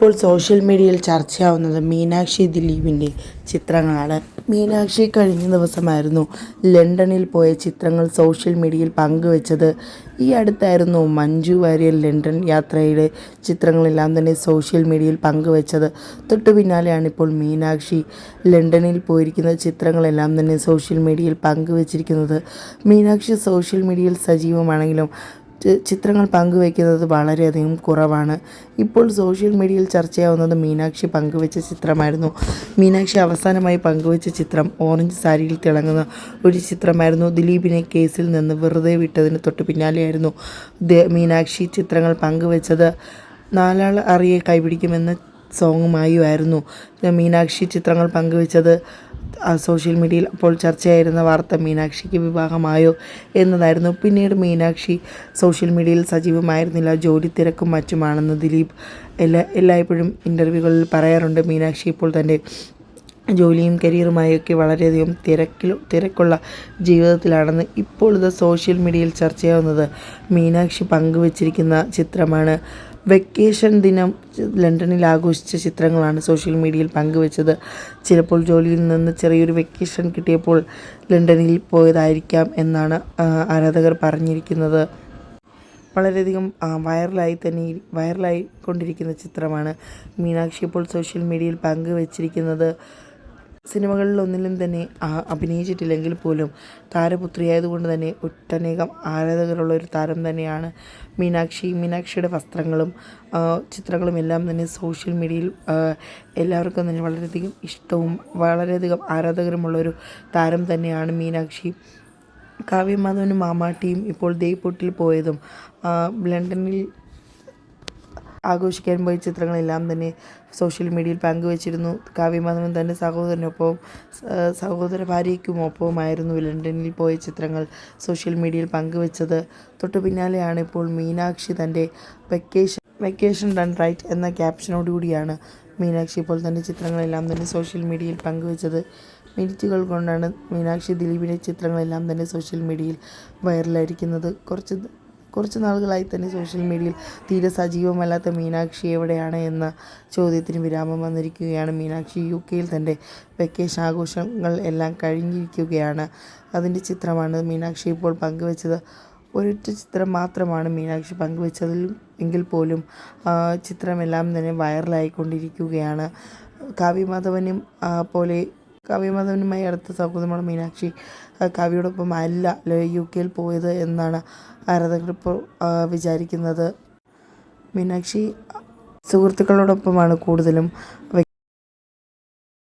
ഇപ്പോൾ സോഷ്യൽ മീഡിയയിൽ ചർച്ചയാവുന്നത് മീനാക്ഷി ദിലീപിന്റെ ചിത്രങ്ങളാണ്. മീനാക്ഷി കഴിഞ്ഞ ദിവസമായിരുന്നു ലണ്ടനിൽ പോയ ചിത്രങ്ങൾ സോഷ്യൽ മീഡിയയിൽ പങ്കുവച്ചത്. ഈ അടുത്തായിരുന്നു മഞ്ജു വാര്യർ ലണ്ടൻ യാത്രയുടെ ചിത്രങ്ങളെല്ലാം തന്നെ സോഷ്യൽ മീഡിയയിൽ പങ്കുവച്ചത്. തൊട്ടു പിന്നാലെയാണ് ഇപ്പോൾ മീനാക്ഷി ലണ്ടനിൽ പോയിരിക്കുന്ന ചിത്രങ്ങളെല്ലാം തന്നെ സോഷ്യൽ മീഡിയയിൽ പങ്കുവച്ചിരിക്കുന്നത്. മീനാക്ഷി സോഷ്യൽ മീഡിയയിൽ സജീവമാണെങ്കിലും ചിത്രങ്ങൾ പങ്കുവയ്ക്കുന്നത് വളരെയധികം കുറവാണ്. ഇപ്പോൾ സോഷ്യൽ മീഡിയയിൽ ചർച്ചയാവുന്നത് മീനാക്ഷി പങ്കുവച്ച ചിത്രമായിരുന്നു. മീനാക്ഷി അവസാനമായി പങ്കുവച്ച ചിത്രം ഓറഞ്ച് സാരിയിൽ തിളങ്ങുന്ന ഒരു ചിത്രമായിരുന്നു. ദിലീപിനെ കേസിൽ നിന്ന് വെറുതെ വിട്ടതിന് തൊട്ട് പിന്നാലെയായിരുന്നു മീനാക്ഷി ചിത്രങ്ങൾ പങ്കുവച്ചത്. നാലാൾ അറിയെ കൈപിടിക്കുമെന്ന സോങ്ങുമായുമായിരുന്നു. മീനാക്ഷി ചിത്രങ്ങൾ പങ്കുവച്ചത് സോഷ്യൽ മീഡിയയിൽ അപ്പോൾ ചർച്ചയായിരുന്ന വാർത്ത മീനാക്ഷിക്ക് വിവാഹമായോ എന്നതായിരുന്നു. പിന്നീട് മീനാക്ഷി സോഷ്യൽ മീഡിയയിൽ സജീവമായിരുന്നില്ല. ജോലി തിരക്കും മറ്റുമാണെന്ന് ദിലീപ് എല്ലാ എല്ലായ്പ്പോഴും ഇന്റർവ്യൂകളിൽ പറയാറുണ്ട്. മീനാക്ഷി ഇപ്പോൾ തന്റെ ജോലിയും കരിയറുമായൊക്കെ വളരെയധികം തിരക്കിൽ തിരക്കുള്ള ജീവിതത്തിലാണെന്ന് ഇപ്പോഴത്തെ സോഷ്യൽ മീഡിയയിൽ ചർച്ചയാവുന്നത് മീനാക്ഷി പങ്കുവച്ചിരിക്കുന്ന ചിത്രമാണ്. വെക്കേഷൻ ദിനം ലണ്ടനിൽ ആഘോഷിച്ച ചിത്രങ്ങളാണ് സോഷ്യൽ മീഡിയയിൽ പങ്കുവച്ചത്. ചിലപ്പോൾ ജോലിയിൽ നിന്ന് ചെറിയൊരു വെക്കേഷൻ കിട്ടിയപ്പോൾ ലണ്ടനിൽ പോയതായിരിക്കാം എന്നാണ് ആരാധകർ പറഞ്ഞിരിക്കുന്നത്. വളരെയധികം വൈറലായി തന്നെ വൈറലായി കൊണ്ടിരിക്കുന്ന ചിത്രമാണ് മീനാക്ഷി ഇപ്പോൾ സോഷ്യൽ മീഡിയയിൽ പങ്കുവച്ചിരിക്കുന്നത്. സിനിമകളിലൊന്നിലും തന്നെ അഭിനയിച്ചിട്ടില്ലെങ്കിൽ പോലും താരപുത്രിയായതുകൊണ്ട് തന്നെ ഒട്ടനേകം ആരാധകരുള്ള ഒരു താരം തന്നെയാണ് മീനാക്ഷി. മീനാക്ഷിയുടെ വസ്ത്രങ്ങളും ചിത്രങ്ങളും എല്ലാം തന്നെ സോഷ്യൽ മീഡിയയിൽ എല്ലാവർക്കും തന്നെ വളരെയധികം ഇഷ്ടവും വളരെയധികം ആരാധകരുമുള്ളൊരു താരം തന്നെയാണ് മീനാക്ഷി. കാവ്യമാധവനും മാമാട്ടിയും ഇപ്പോൾ ദേയ്പൊട്ടിൽ പോയതും ലണ്ടനിൽ ആഘോഷിക്കാൻ പോയ ചിത്രങ്ങളെല്ലാം തന്നെ സോഷ്യൽ മീഡിയയിൽ പങ്കുവച്ചിരുന്നു. കാവ്യമാധവൻ തന്റെ സഹോദരനൊപ്പവും സഹോദര ഭാര്യയ്ക്കുമൊപ്പവുമായിരുന്നു ലണ്ടനിൽ പോയ ചിത്രങ്ങൾ സോഷ്യൽ മീഡിയയിൽ പങ്കുവച്ചത്. തൊട്ടു പിന്നാലെയാണ് ഇപ്പോൾ മീനാക്ഷി തന്റെ വെക്കേഷൻ വെക്കേഷൻ ഡൺ റൈറ്റ് എന്ന ക്യാപ്ഷനോടുകൂടിയാണ് മീനാക്ഷി ഇപ്പോൾ തന്റെ ചിത്രങ്ങളെല്ലാം തന്നെ സോഷ്യൽ മീഡിയയിൽ പങ്കുവച്ചത്. മിനിറ്റുകൾ കൊണ്ടാണ് മീനാക്ഷി ദിലീപിന്റെ ചിത്രങ്ങളെല്ലാം തന്നെ സോഷ്യൽ മീഡിയയിൽ വൈറലായിരിക്കുന്നത്. കുറച്ച് കുറച്ച് നാളുകളായി തന്നെ സോഷ്യൽ മീഡിയയിൽ തീരെ സജീവമല്ലാത്ത മീനാക്ഷി എവിടെയാണ് എന്ന ചോദ്യത്തിന് വിരാമം വന്നിരിക്കുകയാണ്. മീനാക്ഷി യു കെയിൽ തന്റെ വെക്കേഷൻ ആഘോഷങ്ങൾ എല്ലാം കഴിഞ്ഞിരിക്കുകയാണ്. അതിന്റെ ചിത്രമാണ് മീനാക്ഷി ഇപ്പോൾ പങ്കുവച്ചത്. ഒരൊറ്റ ചിത്രം മാത്രമാണ് മീനാക്ഷി പങ്കുവച്ചതിൽ എങ്കിൽ പോലും ചിത്രമെല്ലാം തന്നെ വൈറലായിക്കൊണ്ടിരിക്കുകയാണ് കാവ്യമാധവനും പോലെ കാവ്യമാധവനുമായി അടുത്ത സൗഹൃദമാണ് മീനാക്ഷി. കവിയോടൊപ്പം അല്ല യു കെയിൽ പോയത് എന്നാണ് ആരാധകർ ഇപ്പോൾ വിചാരിക്കുന്നത്. മീനാക്ഷി സുഹൃത്തുക്കളോടൊപ്പമാണ് കൂടുതലും